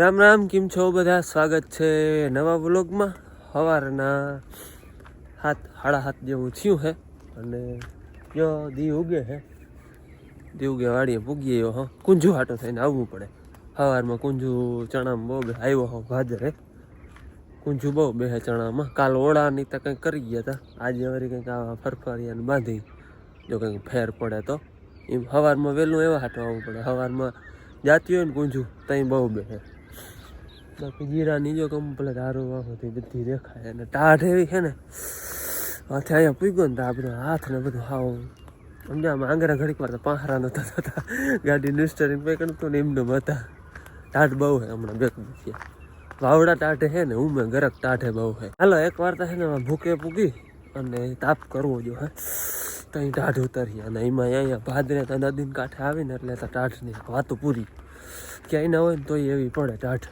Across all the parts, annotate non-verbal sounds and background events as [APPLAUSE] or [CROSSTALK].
રામ રામ, કેમ છો બધા? સ્વાગત છે નવા વ્લોગમાં. સવારના હાથ સાડા હાથ જેવું થયું છે અને જો દી ઉગે છે દી ઉગે વાડીએ પૂગીએ આવ્યો હો. કુંજુ હાટો થઈને આવવું પડે. સવારમાં કુંજુ ચણામાં બહુ આવ્યો હો ભાદરે કુંજુ બહુ બે ચણામાં. કાલ ઓળાની તો કંઈક કરી ગયા હતા આજે વળી કંઈક આવા ફરફરિયાને બાંધી જો કંઈક ફેર પડે તો. એમ સવારમાં વહેલું એવા હાટો આવવું પડે. સવારમાં જાતી હોય ને કુંજુ, ત્યાં બહુ બે બાકી જીરાની જો કમ્પ્લેટ હારું વાહોથી બધી દેખાય. અને ટાઢ એવી છે ને હાથે અહીંયા પૂગ્યો ને તો આ બધું હાથ ને બધું હાવ. સમજામાં આંગરા ઘડીક વાર તો પાંહરા નતા થતા. ગાડીનું સ્ટરિંગ પે તો ને એમને હતા. ટાઢ બહુ છે હમણાં બે છે વાવડા ટાઢે છે ને, ઉમે ગરક ટાઢે બહુ છે. હાલો, એક વાર તો છે ને ભૂકે પૂગી અને તાપ કરવો જો હે. ત્યાં ટાઢ ઉતરી અને એમાં અહીંયા ભાદરે ત્યાં નદીને કાંઠે આવીને એટલે ત્યાં ટાઢની વાતો પૂરી. ક્યાંય ના હોય ને તોય એવી પડે ટાઢ.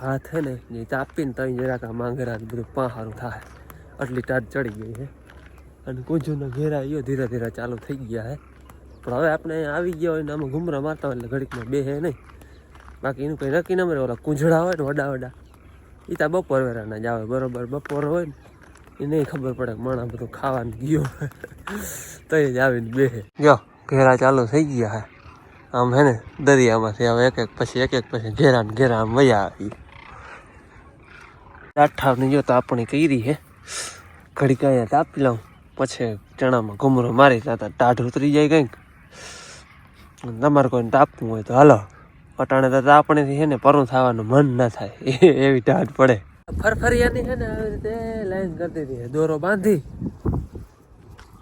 હાથ હે ને, જે તાપીને ત્યાં જરાક માંગરા બધું પાંહારું થાય. આટલી ટાઢ ચડી ગઈ છે અને કુંજુના ઘેરા ગયો, ધીરે ધીરે ચાલુ થઈ ગયા છે પણ હવે આપણે આવી ગયા હોય ને, આમાં ઘુમરા મારતા હોય એટલે ઘડીકમાં બે હે નહીં. બાકી એનું કંઈ નક્કી ન મળે, ઓલા કુંજડા હોય ને, વડા વડા. એ ત્યાં બપોર વેરાના જ આવે, બરોબર, બપોર હોય ને એ નહીં ખબર પડે માણા બધું ખાવાનું ગયો તો જ આવીને બે જો ઘેરા ચાલુ થઈ ગયા હે. આમ હે ને, દરિયામાંથી હવે એક એક પછી એક એક પછી ઘેરા ને ઘેરા આમ વયા આવી. ટાઠાવની જો તાપણી કરી હે. ઘડી કાંઈ તાપી લઉં, પછી ચણામાં ઘુમરો મારી જતા ટાઢ ઉતરી જાય કંઈક. તમારે કોઈને તાપવું હોય તો હાલો પટાણે તો તાપણીથી હે ને પરું થવાનું મન ના થાય. [LAUGHS] એવી ટાઢ પડે. ફરફરિયાની હે ને આવી રીતે લાઈન કરી દીધી દોરો બાંધી.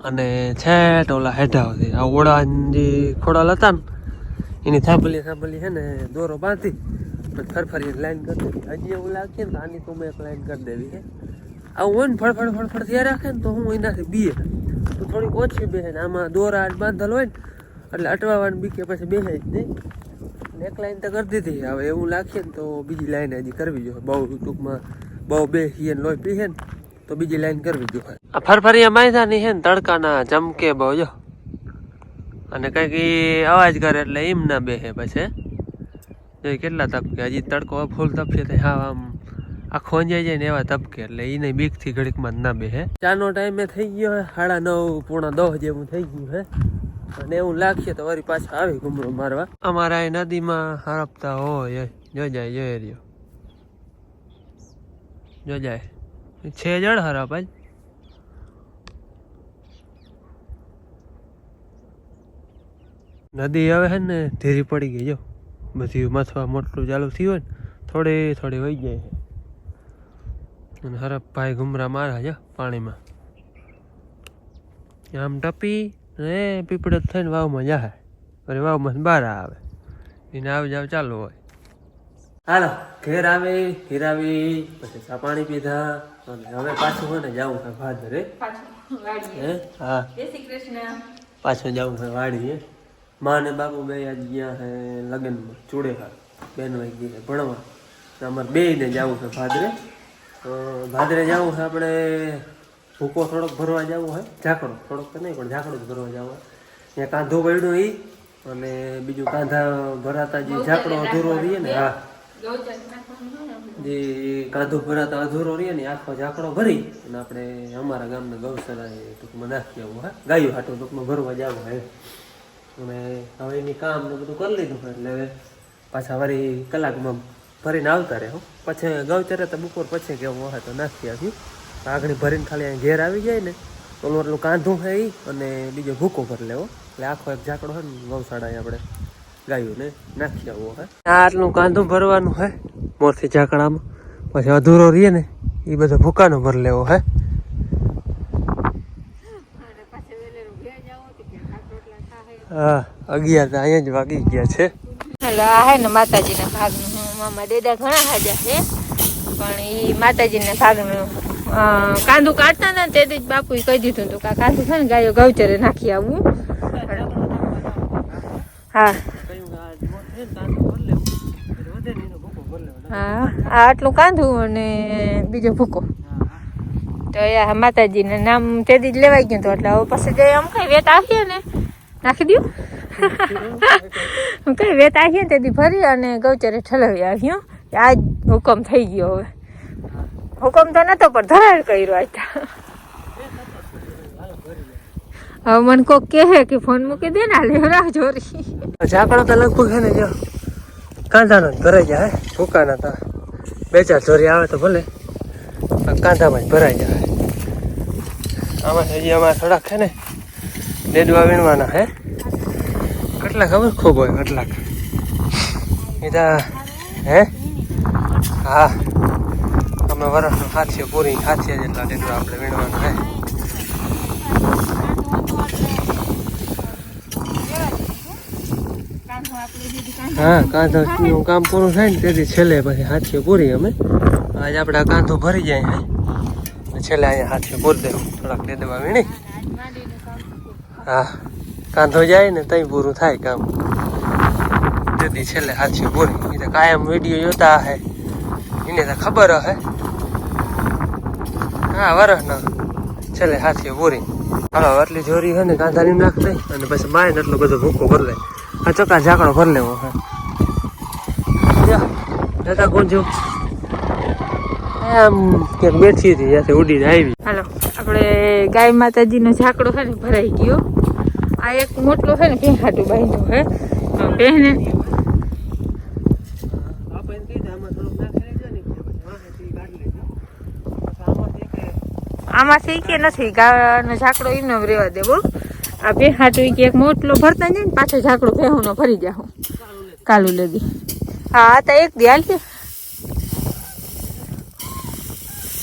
અને છેટ ઓલા હેઠા આ જે ખોડાલ હતા ને એની થાંભલી થાંભલી છે ને, દોરો બાંધી ફરફરી લાઈન કરી દેવી. હજી એવું લાગે ને આની તો મેં એક લાઈન કરી દેવી છે. આવું હોય ને ફળફળ ફળફળ થયા રાખે ને તો હું એનાથી બીએ. તો થોડીક ઓછી બેસે ને, આમાં દોરા બાંધેલ હોય ને, એટલે અટવાવાની બીકે પછી બેસે જ નહીં. એક લાઈન તો કરી દીધી. હવે એવું લાગે ને તો બીજી લાઈન હજી કરવી જોઈએ. બહુ ટૂંકમાં બહુ બે હીએ ને લોહી પીએ ને, તો બીજી લાઈન કરવી જોઈએ. આ ફરફરિયા માયદાની છે ને, તડકાના ચમકે બહુ જો. અને કંઈક એ અવાજ કરે એટલે એમ ના બેસે પછી. જો કેટલા તપકે હજી તડકો ફૂલ તપશે તો હા, આમ આખો અંજાઈ જાય ને એવા તપકે એટલે એને બીકથી ઘડીકમાં જ ના બેસે ચાનો ટાઈમે થઈ ગયો હે. સાડા નવ પૂણા દસ જેવું થઈ ગયું હે. અને એવું લાગશે તો વળી પાછા આવી ઘુમરો મારવા. અમારા અહીં નદીમાં હરપતા હોય. જો જાય જોઈ રહ્યો. જો જાય છે જળ હરપ જ. નદી હવે છે ને ધીરી પડી ગઈ જો. બધી મથવા મોટલું ચાલુ થયું હોય ને થોડી થોડી વહી જાય અને હરપ ભાઈ ઘુમરા મારા છે પાણીમાં. આમ ટપી ને પીપળે થઈને વાવમાં જાય અને વાવમાં બહાર આવે. એને આવી જાવ ચાલુ હોય. હાલો ઘેર આવી હીરાવી પછી ચા પાણી પીધા. અને હવે પાછું હોય ને જવું છે ભાદરે. હે? હા. પાછું જવું છે વાડીએ. માં ને બાપુ બે આજ ગયા છે લગ્નમાં, ચૂડેહાર. બેન ભાઈ ગઈ ભણવા. અમારે બે ને જવું છે ભાદરે. ભાદરે જવું છે આપણે ભૂકો થોડોક ભરવા જવું હોય ઝાકડો થોડોક તો નહીં, પણ ઝાકડો જ ભરવા જવું ત્યાં કાંધો પડ્યો એ અને બીજું કાંધા ભરાતા જે ઝાકડો અધૂરો રહીએ ને, હા. જે કાંધો ભરાતા અધૂરો રહીએ ને, આખો ઝાકડો ભરી, અને આપણે અમારા ગામના ગૌશાળા એ ટૂંકમાં નાખી આવું હા. ગાયું હાટું ટૂંકમાં ભરવા જવું હોય અને હવે એની કામ ને બધું કરી લીધું એટલે હવે પાછા વળી કલાકમાં ભરીને આવતા રહે પછી ગૌચરે તો બપોર પછી કેવું હોય તો નાખી આવી આગળ ભરીને ખાલી અહીં ઘેર આવી જાય ને ઓલું એટલું કાંધું છે એ અને બીજો ભૂકો ભરી લેવો એટલે આખો એક ઝાકડો હોય ને ગૌશાળા આપણે ગાયું ને નાખી આવવો હે. આટલું કાંધું ભરવાનું હે મોરથી ઝાકડામાં. પછી અધૂરો રહીએ ને એ બધો ભૂકાનો ભરી લેવો હે. અગિયાર અહીંયા જ વાગી ગયા છે. હાલો, આ હે ને માતાજીના ભાગનું. મામા દેદા ઘણા હાજા છે, પણ એ માતાજીના ભાગનું કાંદુ કાઢતા હતા ને તે જ બાપુએ કહી દીધું હતું કે કાંદુ છે ને ગાયો ગૌચરે નાખી આવું. હા. હા આટલું કાંદું અને બીજો ભૂકો. તો એ માતાજીને નામ તેથી જ લેવાઈ ગયું હતું, એટલે હવે પછી જે આમ કઈ વેત આવીએ ને નાખી દઉં હું કઈ વેત આવીએ ને તેથી ફરી અને ગૌચરે ઠલવી આવ્યો આજ હુકમ થઈ ગયો હવે. હુકમ તો નતો પણ ધરાર કર્યો આજ હવે મને કોક કહે કે ફોન મૂકી દે ને લેવરા જોરી. ઝાકડો તો લગભગ છે ને જો કાંધાનો જ ભરાઈ જાય ભૂકાના તો. બે ચાર ચોરી આવે તો ભલે કાંધામાં જ ભરાઈ જાય. આમાં હજી અમારે થોડાક છે ને ડેડવા વીણવાના, હે? કેટલા ખબર? ખૂબ હોય, કેટલાક. એ હે? હા. અમે વરસનો હાથીએ પૂરી હાથીએ જેટલા ડેડવા આપણે વીણવાના, હે? હા, કાંધો નું કામ પૂરું થાય ને તેથી છેલ્લે પછી હાથીઓ પૂરી અમે. આજે આપણે કાંધો ભરી જાય છેલ્લે અહીંયા હાથીઓ પૂરી દેવું. થોડાક દેવા વીણી. હા, કાંધો જાય ને તઈ પૂરું થાય કામ. તેથી છેલ્લે હાથીઓ પૂરી એ તો કાયમ વીડિયો જોતા હે. એને તો ખબર હે. હા વરસના છેલ્લે હાથી પૂરી હાલો, આટલી જોરી હે ને કાંધાની નાખ દઈ અને પછી માય ને એટલો બધો ભૂકો ભરી લે આ ચોકા ઝાકડો ભરી લેવો, હે. દાદા કોણ જો આમ કે બેઠી હતી, ત્યાંથી ઉડીને આવી. હાલો, આપણે ગાય માતાજીનો ઝાકડો હે ને ભરાઈ ગયો. આ એક મોટલો છે ને ભેહાટું બાંધ્યો હે આમાં આમાંથી કે નથી ગાયનો ઝાકડો એમને રેવા દેવો. આ ભેહાટું કે એક મોટલો ભરતા જાય ને, પાછો ઝાકડો ભેહુનો ભરી જાઉં કાલુ લેદી હા તો એક દી, હાલ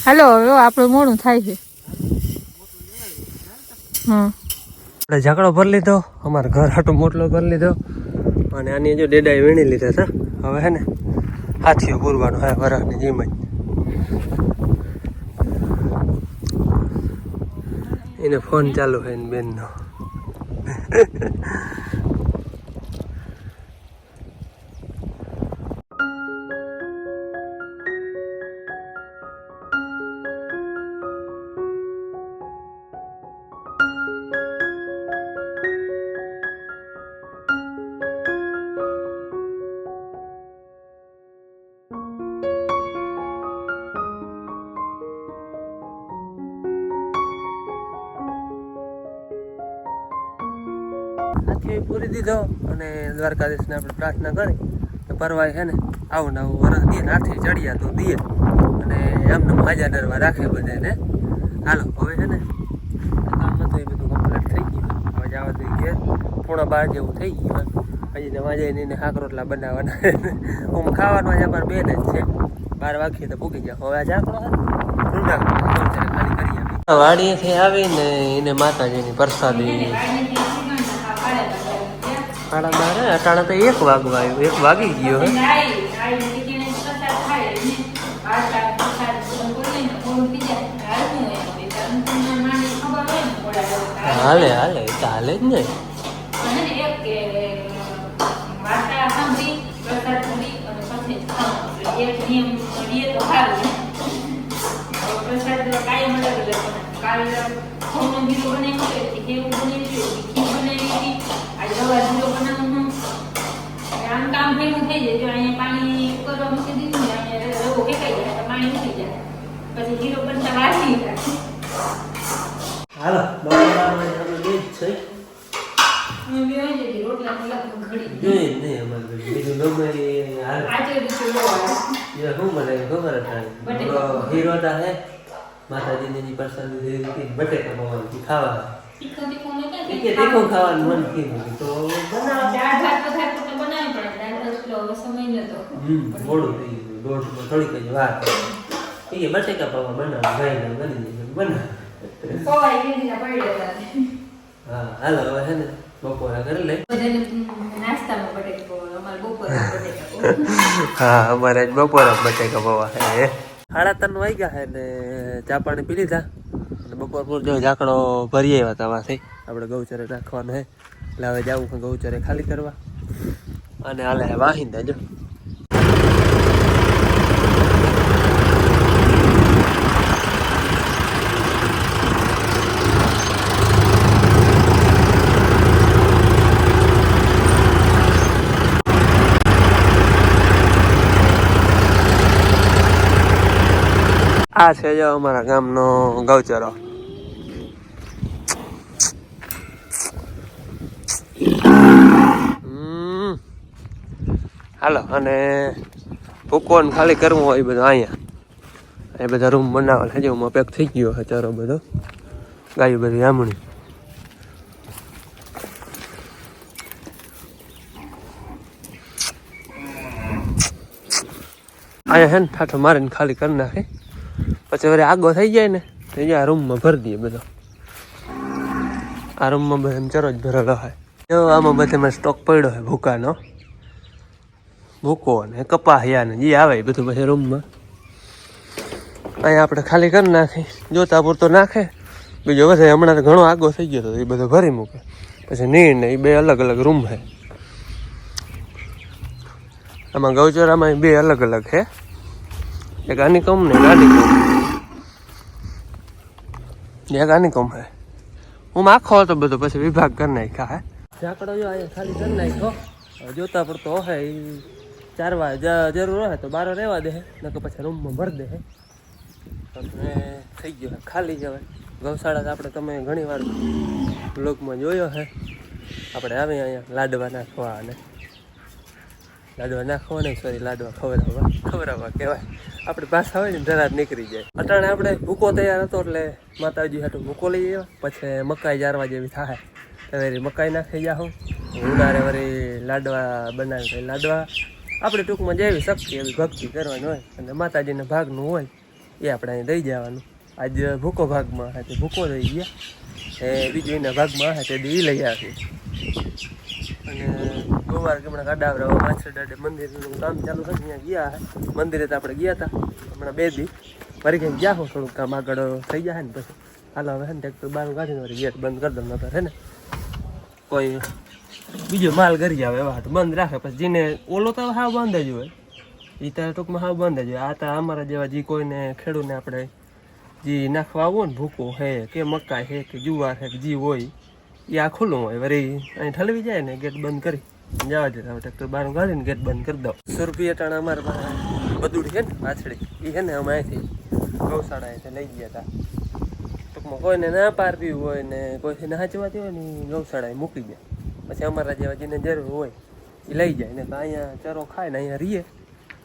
હાલો, હવે આપણું મોડું થાય છે. હા આપણે ઝાકડો ભરી લીધો. અમારે ઘર હાટો મોટલો કરી લીધો. અને આની જો ડેડાએ વીણી લીધા હતા. હવે હે ને હાથીઓ પૂરવાનું હે વરાની જેમ જ. એને ફોન ચાલુ હોય ને બેનનો. પૂરી દીધો અને દ્વારકાધીશને આપણે પ્રાર્થના કરી પરવાય છે ને આવું ને આવું વરસ દે નાથે ચડ્યા તો દે. અને એમને માજા ડરવા રાખે બધાને. હાલો, હવે છે ને કામ હતું એ બધું કમ્પ્લીટ થઈ ગયું હવે જવા દઈ ઘેર. પૂણા બાર જેવું થઈ ગયું હજી ને માજા એને શાક રોટલા બનાવવાના હું ખાવાનું જ પણ બેન જ છે. બાર વાગ્યે તો પૂકી ગયા. હવે આ જાકડો ખાલી કરી વાડીએથી આવીને એને માતાજીની પ્રસાદી. સાડા બાર અટાણા તો એક વાગવા આવ્યો એક વાગી ગયો. હાલે હાલે. તો હાલે જ ને. આમ કામ ભેગું થઈ જાય. જો અહીંયા પાણી કરવા મૂકી દીધું ને અહીંયા રવો ફેંકાઈ જાય તો પાણી ઉઠી જાય. પછી જીરો બનતા વાસી હાલો બપોરમાં આપણે બે જ છે. હું બે હોય છે રોટલા કલાક ઘડી જોઈએ જ નહીં અમારે બીજું ગમે એ હાલે. આજે બીજું બહુ આવે. એ શું મને ખબર જ થાય બટેકા. ઓલો હીરોતા હે. માતાજીની જે પ્રસાદી બટેકા ખાવા ન કે ખાવાનું મન કીધું તો બનાવો દાળ ભાત વધારે તો બનાવી. પડે દાળ ભાત પેલો સમય નતો હમ મોડું થઈ ગયું. દોઢ થોડીક જ વાર એ કે બટેકા પૌવા બનાવો બની પડ્યા હા હાલો હવે હે ને બપોરા કરી લે બધાને નાસ્તામાં બટેકા પૌવા અમારે બપોરા બટેકા હા અમારે બપોરા બટેકા પૌવા હે સાડા ત્રણ વાગ્યા હે ને ચા પાણી પી લીધા. અને બપોર પૂર જો ઝાકડો ભરી આવ્યા તવાથી આપણે ગૌચરે નાખવાનું હે. એટલે હવે જવું પણ ગૌચરે ખાલી કરવા. અને હાલે વાહિંદા જો આ છે જો અમારા ગામનો ગૌચરો. હાલો, અને ભૂકોન ખાલી કરવું હોય બધું અહીંયા. એ બધા રૂમ બનાવેલા હજી હું પેક થઈ ગયો ચારો બધો. ગાયું બધી આમણી અહીંયા હે ને ઠાઠો મારીને ખાલી કરી નાખે. પછી વળી આગો થઈ જાય ને, તો આ રૂમમાં ભરી દઈએ બધો. આ રૂમમાં એમ ચરો જ ભરેલો હોય. જો આમાં બધામાં સ્ટોક પડ્યો હોય ભૂકાનો. ભૂકો ને કપાહિયા ને જે આવે બધું પછી રૂમમાં અહીંયા આપણે ખાલી કરી નાખી. જોતા પૂરતો નાખે. બીજો બધા હમણાં ઘણો આગો થઈ ગયો તો એ બધો ભરી મૂકે. પછી નીર ને એ બે અલગ અલગ રૂમ છે આમાં ગૌચરામાં બે અલગ અલગ છે એક આનીકોમ ને એક આનીકોમ એક આનીકોમ છે હું. આખો હતો બધો, પછી વિભાગ કરી નાખ્યા હે. ઝાકડો જો અહીંયા ખાલી કરી નાખ્યો. જોતા પડતો હે એ ચારવા જરૂર હોય તો બારો રહેવા દે નકર પછી રૂમમાં ભરી દે અને થઈ ગયો ખાલી જવાય ગૌશાળા આપણે તમે ઘણી વાર બ્લોગમાં જોયો હે. આપણે આવે અહીંયા લાડવા નાખવા અને લાડવા નાખવા નહીં સોરી લાડવા ખવડાવવા ખવડાવવા કહેવાય. આપણે ભાષા હોય ને જરા નીકળી જાય. અટાણે આપણે ભૂકો તૈયાર હતો એટલે માતાજી હાટું ભૂકો લઈ આવ્યા. પછી મકાઈ જારવા જેવી થાય. હવે મકાઈ નાખી જાઓ ઉનાળે વળી લાડવા બનાવી લાડવા. આપણે ટૂંકમાં જેવી શક્તિ એવી ભક્તિ કરવાની હોય અને માતાજીના ભાગનું હોય એ આપણે અહીં દઈ જવાનું. આજ ભૂકો ભાગમાં હે તે ભૂકો દઈ ગયા. એ બીજું એના ભાગમાં હે તે દી લઈ આવી. અને ગોવાર હમણાં કાડાવરા દાડે મંદિરનું કામ ચાલુ છે ત્યાં ગયા હે. મંદિરે તો આપણે ગયા હતા હમણાં બે દી. ફરી કંઈક ગયા હો, થોડુંક કામ આગળ થઈ જાય ને પછી. હાલો હવે હે ને ટ્રેક્ટર બહાર કાઢીને વળી ગેટ બંધ કરી દઉં નતર હે ને. કોઈ બીજો માલ કરી આવે એવા તો બંધ રાખે. પછી જેને ઓલો તો હાવ બંધ જ હોય. એ તારે ટૂંકમાં હાવ બંધ જ હોય. આ તો અમારા જેવા જે કોઈને ખેડૂને આપણે જે નાખવા આવો ને ભૂકો હે કે મકાઈ હે કે જુવાર હે કે જે હોય એ આ ખુલ્લું હોય. વળી અહીં ઠલવી જાય ને ગેટ બંધ કરી. જવા દેતા હવે ટ્રેક્ટર બહાર કાઢીને ગેટ બંધ કરી દો સુરભી અટાણા અમારે પાસે. બધું છે ને પાછળ. એ છે ને અમે અહીંથી ગૌશાળા અહીંથી લઈ ગયા હતા ટૂંકમાં કોઈને ના પારવી હોય ને કોઈથી ના હાચવાતી હોય ને ગૌશાળાએ મૂકી જાય પછી અમારા જેવા જેને જરૂર હોય એ લઈ જાય. ને અહીંયા ચરો ખાય ને અહીંયા રીએ.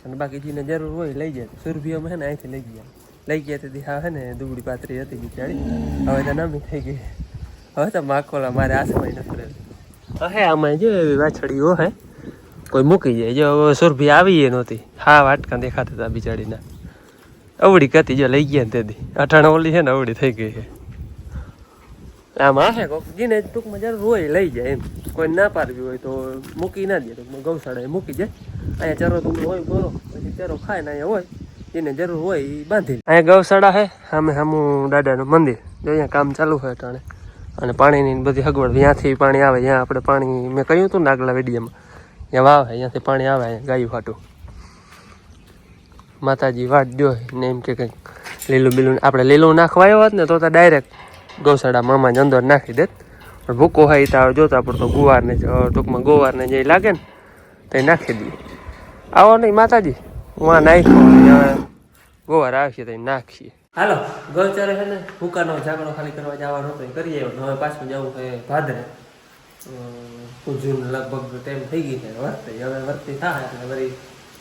અને બાકી જેને જરૂર હોય લઈ જાય. સુરભી અમે ને અહીંથી લઈ ગયા. લઈ ગયા તેથી હા હે ને દુબળી પાતરી હતી બિચારી. હવે તો નામી થઈ ગઈ. હવે તો માખોલા મારે આસમાઈ નફરે હે આમાં જો એવી વાછડીઓ હે. કોઈ મૂકી જાય. જો સુરભી આવી નહોતી. હા વાટકા દેખાતા હતા બિચારીના. અવળી કતી જો લઈ ગયા તેથી અઠાણ ઓલી છે ને અવળી થઈ ગઈ છે. આમાં હે કોક જેને ટૂંકમાં જરૂર હોય એ લઈ જાય એમ. કોઈ ના પાડવી હોય તો મૂકી ના દે ટૂંકમાં. ગૌશાળાએ મૂકી જાય. અહીંયા ચરો તમે હોય બોલો. પછી ચરો ખાય ને અહીંયા હોય. જેને જરૂર હોય એ બાંધી અહીંયા ગૌશાળા છે. સામે સામું દાદાનું મંદિર. જો અહીંયા કામ ચાલુ હોય અટાણે. અને પાણીની બધી સગવડ ત્યાંથી પાણી આવે. ત્યાં આપણે પાણી મેં કહ્યું હતું ને આગલા વેડિયામાં. ત્યાં વાવે અહીંયાથી પાણી આવે. અહીંયા ગાયું હાટું. માતાજી વાટ જો ને એમ કે કંઈક લીલું બીલું આપણે લીલું નાખવાયો હોત ને તો ડાયરેક્ટ ગૌશાળા મામા જ અંદર નાખી દેત. પણ ભૂકો હોય તો જોતા પડતો ગુવારને ટૂંકમાં ગોવારને જે લાગે ને, તો નાખી દઈએ. આવો નહીં માતાજી, હું આ નાખ્યો ગોવાર આવશે તો નાખીએ. હાલો, ગૌચારે છે ને ભૂકાનો ઝાકડો ખાલી કરવા જવાનો હતો કરી આવ્યો. હવે પાછું જવું છે ભાદરે. જૂન લગભગ ટાઈમ થઈ ગઈ છે, વર્તે. હવે વર્તી થાય એટલે વળી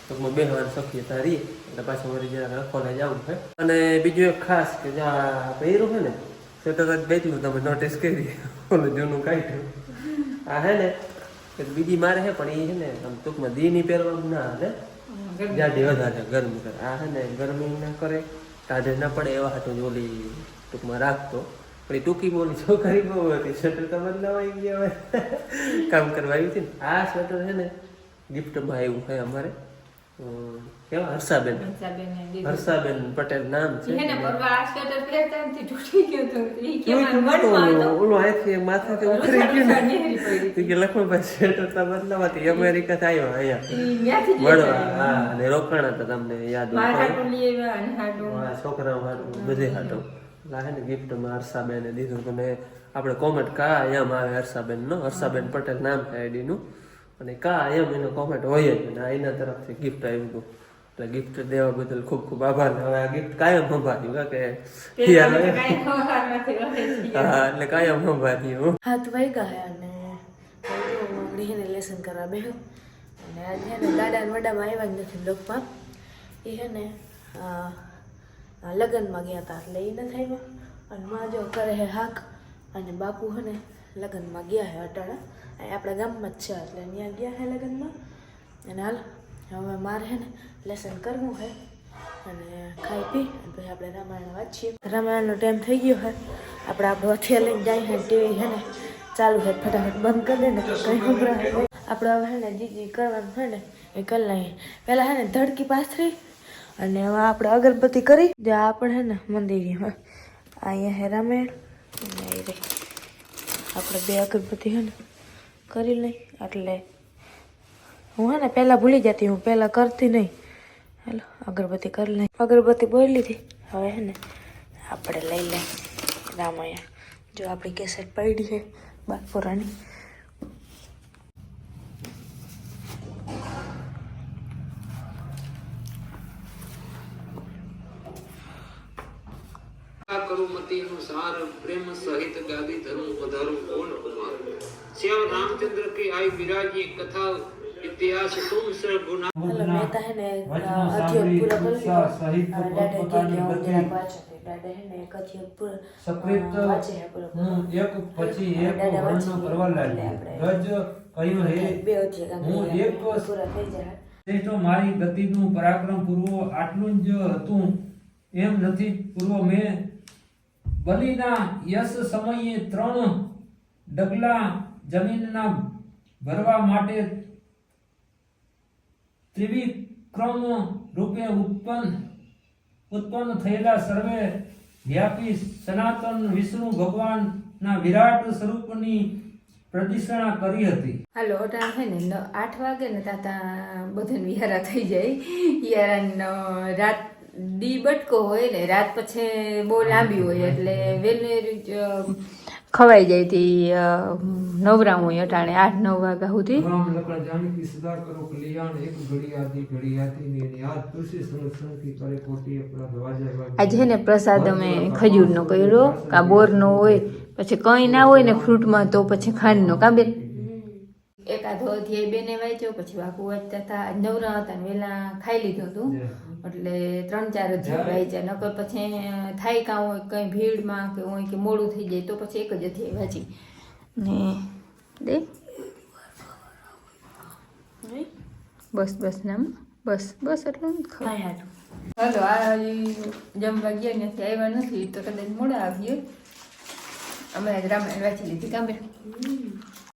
ટૂંકમાં બેહવાની શક્યતા રહી એટલે પાછું વળી જરા રખોને જવું છે. અને બીજું એક ખાસ કે જ્યાં પહેર્યું છે ને સ્વેટર જ બેચ્યું તમે નોટિસ કરી. ઓલું જૂનું કાઢ્યું. આ હે ને બીજી મારે છે પણ એ છે ને આમ ટૂંકમાં દીની પહેરવાનું ના હે જાડી વધારે ગરમી કરે. આ હે ને ગરમી ના કરે તાજે ના પડે એવા હાટું જ ઓલી ટૂંકમાં રાખતો. પણ એ ટૂંકી બોલી છોકરી બહુ હતી સ્વેટર તો બદલાવાઈ ગયા કામ કરવા આવી હતી ને. આ સ્વેટર છે ને ગિફ્ટમાં આવ્યું છે અમારે. અમ, કેવા? હર્ષાબેન. હર્ષાબેન પટેલ નામ છે. ઓલું અહીંથી માથાથી ઉખરી ગયું ને. કે લખમણભાઈ સ્વેટર તો બદલાવાથી અમેરિકા થી આવ્યા અહીંયા. મળવા હા અને રોકાણ હતા તમને યાદ હા, છોકરાઓ હાટું બધે હાટું. લાગે ને ગિફ્ટમાં હર્ષાબેને દીધું તો મેં આપણે કોમેન્ટ કા એમ આવે હર્ષાબેન નો હર્ષાબેન પટેલ નામ છે આઈડી નું. અને કા એમ એનો કોમેન્ટ હોય જ અને એના તરફથી ગિફ્ટ આવ્યું હતું. એટલે ગિફ્ટ દેવા બદલ ખૂબ ખૂબ આભાર. હવે આ ગિફ્ટ કાયમ સંભાળ્યું કારણ કે તો. હા એટલે કાયમ સંભાળ્યું હા. હાથ ભાઈ હે અને રીહીને લેસન કરવા બેહ્યો. અને આજે ને દાદા ને વડામાં આવ્યા જ નથી લોકમાં. એ હે ને લગ્નમાં ગયા હતા એટલે એ નથી આવ્યા. અને માં જો કરે હે હાક અને બાપુ હે ને લગ્નમાં ગયા હે અટાણા. આપણા ગામમાં જ છે, એટલે ત્યાં ગયા હે લગ્નમાં. અને હાલ, હવે મારે હે ને લેસન કરવું હે. અને ખાઈ પી પછી આપણે રામાયણ વાંચીએ. રામાયણનો ટાઈમ થઈ ગયો હે. આપણે આપણો હથિયાર લઈને જાય હે ટીવી હે ને, ચાલુ હે, ફટાફટ બંધ કરી દે ને કંઈ ખબર આપણે હવે હે ને જે કરવાનું હોય ને, એ કરી લઈએ. પહેલાં હે ને ધડકી પાથરી, અને હવે આપણે અગરબત્તી કરી. જે આપણે હે ને મંદિરમાં હોય અહીંયા હે રામાયણ. આપણે બે અગરબત્તી હે ને કરી લઈ, એટલે હું હે ને પહેલાં ભૂલી જતી, હું પહેલાં કરતી નહીં. હેલો, અગરબત્તી કરી લઈ. અગરબત્તી બોલી લીધી. હવે હે ને આપણે લઈ લઈ રામાયણ. જો આપણી કેસેટ પડી છે બાગપુરાની ભક્તિનું સાર પ્રેમ સહિત ગાદી ધરું પધારું કોણ કુમાર? શ્યામ રામચંદ્ર કે આઈ બિરાજી કથા ઇતિહાસ તુમ સર ગુના મતલબ રહેતા હે અધ્ય પૂરા બોલ સહિત પોતાની ગતિ દાદા હે ને એક પછી એક હું? એક પૂરા થઈ જાય. શ્રેષ્ઠો મારી ગતિનું પરાક્રમ પૂર્વ આટલું જ હતું. એમ નથી પૂર્વ મેં બલિના યશ સમયે ત્રણ ડગલા જમીનના ભરવા માટે ત્રિવિક્રમ રૂપે ઉત્પન્ન ઉત્પન્ન થયેલા સર્વે વ્યાપી સનાતન વિષ્ણુ ભગવાનના વિરાટ સ્વરૂપની પ્રદિક્ષણા કરી હતી. હાલો, અટાણ છે ને આઠ વાગે ને તાતા બધાને વિહારા થઈ જાય. યાર રાત દી બટકો હોય ને રાત પછી બહુ લાંબી હોય એટલે વેલેરી ખવાઈ જાય તી નવરામ હોય અટાણે આઠ નવ વાગ્યા સુધી. રામ લખણ જાનકી સદા કરો કલ્યાણ એક ઘડી આદિ ઘડી આતી ને યાદ તુલસી સંરક્ષણ કી કરે કોટી અપરાધ વાજા આજે ને પ્રસાદ અમે ખજૂરનો કર્યો કા બોરનો હોય પછી કંઈ ના હોય ને ફ્રૂટમાં તો પછી ખાંડનો. કાં બેન? એકાદો અધ્યાય બેને વાંચ્યો પછી બાપુ વાંચતા હતા. નવરા હતા ને વહેલા ખાઈ લીધું હતું. એટલે ત્રણ ચાર અધ્યાય વાંચ્યા. નકર પછી થાય કાં હોય કંઈ ભીડમાં કે હોય કે મોડું થઈ જાય તો પછી એક જ અધ્યાય વાંચી. ને દે. બસ બસ નામ. બસ બસ એટલું કાંઈ હાલો આ જમવા ગયા ત્યાંથી આવ્યા નથી તો કદાચ મોડા આવીએ અમે રામાયણ વાંચી લીધી કાં બેન